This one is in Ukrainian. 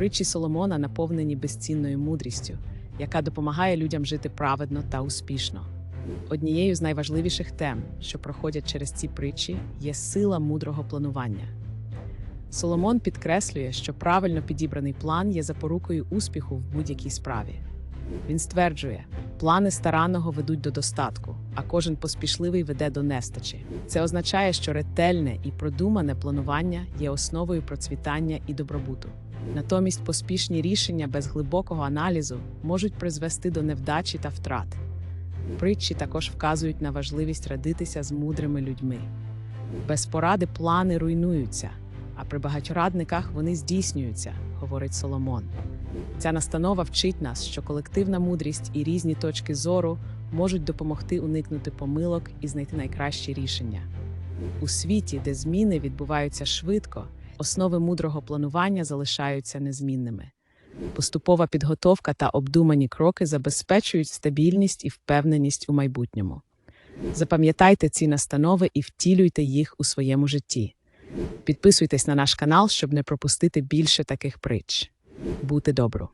Притчі Соломона наповнені безцінною мудрістю, яка допомагає людям жити праведно та успішно. Однією з найважливіших тем, що проходять через ці притчі, є сила мудрого планування. Соломон підкреслює, що правильно підібраний план є запорукою успіху в будь-якій справі. Він стверджує, плани старанного ведуть до достатку, а кожен поспішливий веде до нестачі. Це означає, що ретельне і продумане планування є основою процвітання і добробуту. Натомість поспішні рішення без глибокого аналізу можуть призвести до невдачі та втрат. Притчі також вказують на важливість радитися з мудрими людьми. Без поради плани руйнуються, а при багатьорадниках вони здійснюються, говорить Соломон. Ця настанова вчить нас, що колективна мудрість і різні точки зору можуть допомогти уникнути помилок і знайти найкращі рішення. У світі, де зміни відбуваються швидко, основи мудрого планування залишаються незмінними. Поступова підготовка та обдумані кроки забезпечують стабільність і впевненість у майбутньому. Запам'ятайте ці настанови і втілюйте їх у своєму житті. Підписуйтесь на наш канал, щоб не пропустити більше таких притч. Бути добру!